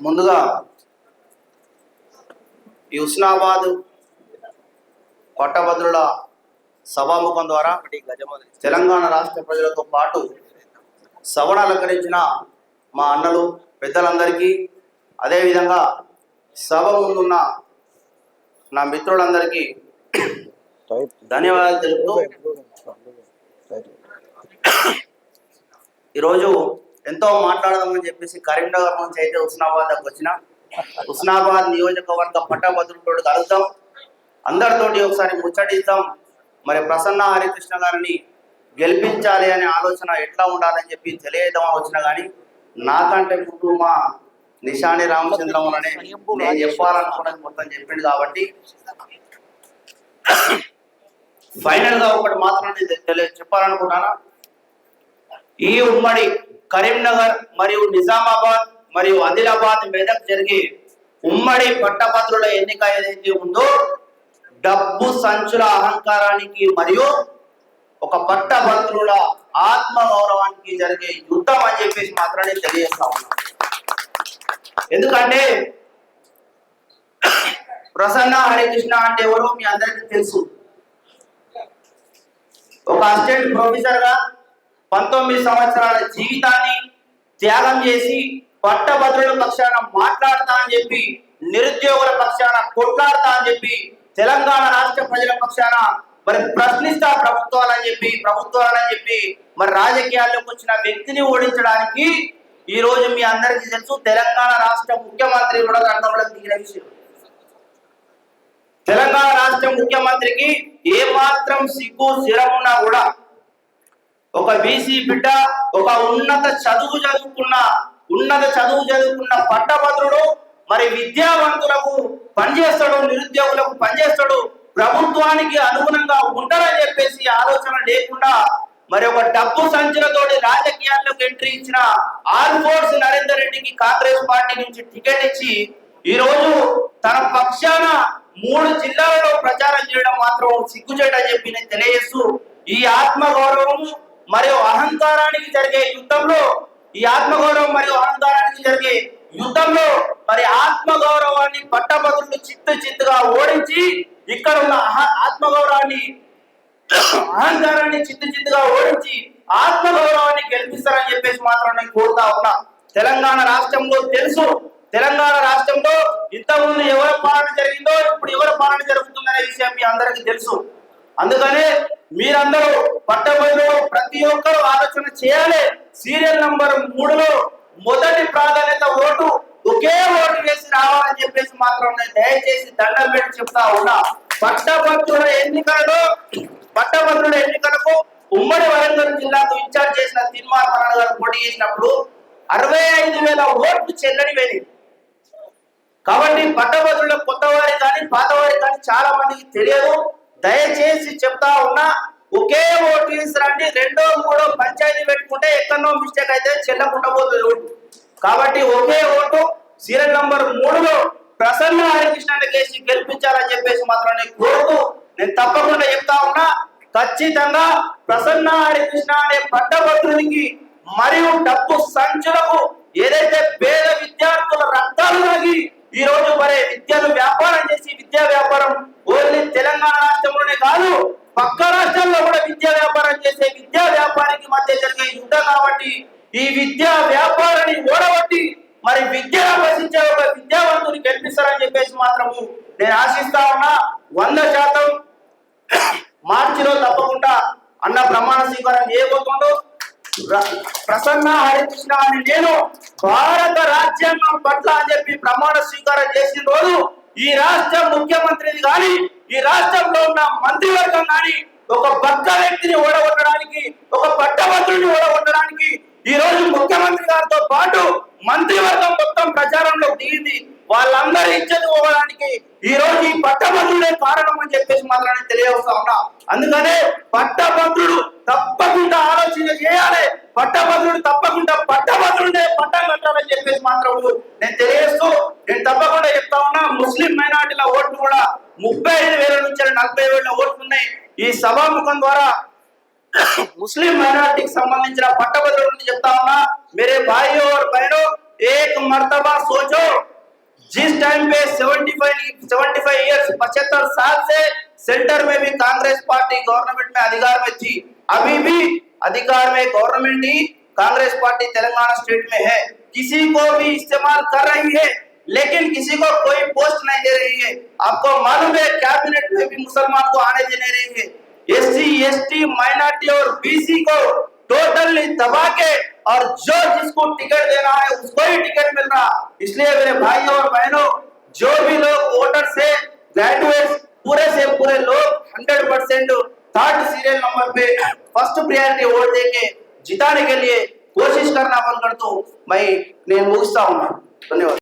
ముందుగా ఈ హుస్నాబాద్ పట్టభద్రుల సభాముఖం ద్వారా తెలంగాణ రాష్ట్ర ప్రజలతో పాటు సభను అలంకరించిన మా అన్నలు పెద్దలందరికీ అదేవిధంగా సభ ముందున్న నా మిత్రులందరికీ ధన్యవాదాలు తెలుపుతూ ఈరోజు ఎంతో మాట్లాడదామని చెప్పేసి కరీంనగర్ నుంచి అయితే హుస్నాబాద్ దాకా వచ్చిన హుస్నాబాద్ నియోజకవర్గ పట్టభద్రులతో కలుద్దాం. అందరితోటి ఒకసారి ముచ్చటిద్దాం. మరి ప్రసన్న హరికృష్ణ గారిని గెలిపించాలి అనే ఆలోచన ఎట్లా ఉండాలని చెప్పి తెలియదామని వచ్చిన కానీ నాకంటే ముందు మా నిషాని రామచంద్రములనే నేను చెప్పాలనుకున్నది మొత్తం చెప్పింది కాబట్టి ఫైనల్గా ఒకటి మాత్రం నేను చెప్పాలనుకుంటున్నాను ఈ ఉమ్మడి కరీంనగర్ మరియు నిజామాబాద్ మరియు ఆదిలాబాద్ మెదక్ జరిగే ఉమ్మడి పట్టభద్రుల ఎన్నిక ఏదైతే ఉందో డబ్బు సంచుల అహంకారానికి మరియు ఒక పట్టభద్రుల ఆత్మ గౌరవానికి జరిగే యుద్ధం అని చెప్పేసి మాత్రమే తెలియజేస్తా ఉన్నాం. ఎందుకంటే ప్రసన్న హరికృష్ణ అంటే ఎవరో మీ అందరికీ తెలుసు. ఒక అసిస్టెంట్ ప్రొఫెసర్గా పంతొమ్మిది సంవత్సరాల జీవితాన్ని త్యాగం చేసి పట్టభద్రుల పక్షాన మాట్లాడతా అని చెప్పి నిరుద్యోగుల పక్షాన కొట్లాడతా అని చెప్పి తెలంగాణ రాష్ట్ర ప్రజల పక్షాన మరి ప్రశ్నిస్తా ప్రభుత్వాలని చెప్పి ప్రభుత్వాలని చెప్పి మరి రాజకీయాల్లోకి వచ్చిన వ్యక్తిని ఓడించడానికి ఈ రోజు మీ అందరికీ తెలుసు తెలంగాణ రాష్ట్ర ముఖ్యమంత్రి కూడా రంగంలోకి దిగిన విషయం. తెలంగాణ రాష్ట్ర ముఖ్యమంత్రికి ఏ మాత్రం సిగ్గు స్థిరం ఉన్నా కూడా ఒక బీసీ బిడ్డ ఒక ఉన్నత చదువు చదువుకున్న ఉన్నత చదువు చదువుకున్న పట్టభద్రుడు మరి విద్యావంతులకు పనిచేస్తాడు నిరుద్యోగులకు పనిచేస్తాడు ప్రభుత్వానికి అనుగుణంగా ఉంటారని చెప్పేసి ఆలోచన లేకుండా మరి ఒక డబ్బు సంచులతోటి రాజకీయాల్లోకి ఎంట్రీ ఇచ్చిన ఆర్ ఫోర్స్ నరేందర్ రెడ్డికి కాంగ్రెస్ పార్టీ నుంచి టికెట్ ఇచ్చి ఈ రోజు తన పక్షాన మూడు జిల్లాలలో ప్రచారం చేయడం మాత్రం సిగ్గుచేట చెప్పి నేను తెలియజేస్తూ ఈ ఆత్మ మరియు అహంకారానికి జరిగే యుద్ధంలో ఈ ఆత్మగౌరవం మరియు అహంకారానికి జరిగే యుద్ధంలో మరి ఆత్మగౌరవాన్ని పట్టభద్రులు చిత్తు చిత్తుగా ఓడించి ఇక్కడ ఉన్న అహ- ఆత్మగౌరవాన్ని అహంకారాన్ని చిత్తు చిత్తుగా ఓడించి ఆత్మగౌరవాన్ని గెలిపిస్తారని చెప్పేసి మాత్రం నేను కోరుతా ఉన్నా. తెలంగాణ రాష్ట్రంలో తెలుసు. తెలంగాణ రాష్ట్రంలో ఇంతకుముందు ఎవరి పాలన జరిగిందో ఇప్పుడు ఎవరి పాలన జరుగుతుందనే విషయం మీ అందరికీ తెలుసు. అందుకనే మీరందరూ పట్టబడిలో ప్రతి ఒక్కరూ ఆలోచన చేయాలి. సీరియల్ నంబర్ మూడులో మొదటి ప్రాధాన్యత ఓటు ఒకే ఓటు వేసి రావాలని చెప్పేసి మాత్రం నేను దయచేసి దండం పెట్టి చెప్తా ఉన్నా. పట్టభద్రుల ఎన్నికలలో పట్టభద్రుల ఎన్నికలకు ఉమ్మడి వరంగల్ జిల్లాకు ఇన్ఛార్జ్ చేసిన తిరుమల గారు పోటీ చేసినప్పుడు అరవై ఐదు వేల ఓట్లు చెల్లడి వెళ్ళింది కాబట్టి పట్టభద్రుల కొత్త వారి కానీ పాత వారి కానీ చాలా మందికి తెలియదు. దయచేసి చెప్తా ఉన్నా ఒకే ఓటు రండి రెండో మూడో పంచాయతీ పెట్టుకుంటే ఎక్కడో మిస్టేక్ అయితే చెల్లకుండా పోతుంది ఓటు కాబట్టి ఒకే ఓటు సీరియల్ నంబర్ మూడులో ప్రసన్న హరికృష్ణ కేసి గెలిపించాలని చెప్పేసి మాత్రం నేను కోరుతూ నేను తప్పకుండా చెప్తా ఉన్నా ఖచ్చితంగా ప్రసన్న హరికృష్ణ అనే పట్టభద్రునికి మరియు డబ్బు సంచులకు ఏదైతే పేద విద్యార్థుల రక్తాలు ఈ విద్యా వ్యాపారాన్ని ఓడగొట్టి మరి విద్యను అభ్యసించే ఒక విద్యావంతుని గెలిపిస్తారని చెప్పేసి మాత్రము నేను ఆశిస్తా ఉన్నా. వంద శాతం మార్చిలో తప్పకుండా అన్న ప్రమాణ స్వీకారం చేయబోతుండో. ప్రసన్న హరికృష్ణ అని నేను భారత రాజ్యాంగం పట్ల అని చెప్పి ప్రమాణ స్వీకారం చేసిన రోజు ఈ రాష్ట్ర ముఖ్యమంత్రిని కానీ ఈ రాష్ట్రంలో ఉన్న మంత్రివర్గం కానీ ఒక పక్క వ్యక్తిని ఓడగొట్టడానికి ఒక పట్టభద్రుని ఓడగొట్టడానికి ఈ రోజు ముఖ్యమంత్రి గారితో పాటు మంత్రివర్గం మొత్తం ప్రచారంలో దిగింది వాళ్ళందరూ ఇచ్చేది పోవడానికి ఈ రోజు ఈ పట్టభద్రుడే కారణం అని చెప్పేసి మాత్రమే తెలియవస్తా ఉన్నా. అందుకనే పట్టభద్రుడు తప్పకుండా ఆలోచన చేయాలి. పట్టభద్రుడు తప్పకుండా పట్టభద్రుడే పట్టం కట్టాలని చెప్పేసి మాత్రం నేను తెలియజేస్తూ నేను తప్పకుండా చెప్తా ఉన్నా ముస్లిం మైనార్టీల ఓట్లు కూడా ముప్పై ఐదు వేల నుంచి నలభై వేల ఓట్లు ఉన్నాయి. ఈ సభాముఖం ద్వారా ముస్లిం మైనార్టీకి సంబంధించిన పట్టభద్రుల నుంచి చెప్తా ఉన్నా మేరే భాయి और बहनों एक मर्तबा सोचो जिस टाइम पे 75 75 इयर्स पचहत्तर साल से सेंटर में भी कांग्रेस पार्टी गवर्नमेंट में अधिकार में थी अभी भी अधिकार में गवर्नमेंट ही कांग्रेस पार्टी तेलंगाना स्टेट में है किसी को भी इस्तेमाल कर रही है लेकिन किसी को कोई पोस्ट नहीं दे रही है आपको मालूम है कैबिनेट में भी मुसलमान को आने दे नहीं रही है एस सी माइनॉरिटी और बीसी को टोटली दबा के और जो जिसको टिकट देना है उसको ही टिकट मिल रहा। इसलिए मेरे भाई और बहनों, जो भी लोग वोटर से ग्रेजुएट पूरे से पूरे लोग hundred percent third serial number पे फ़र्स्ट प्रियोरिटी वोट देके जिताने के लिए कोशिश करना बंद कर दो। मैं मुझता हूँ धन्यवाद।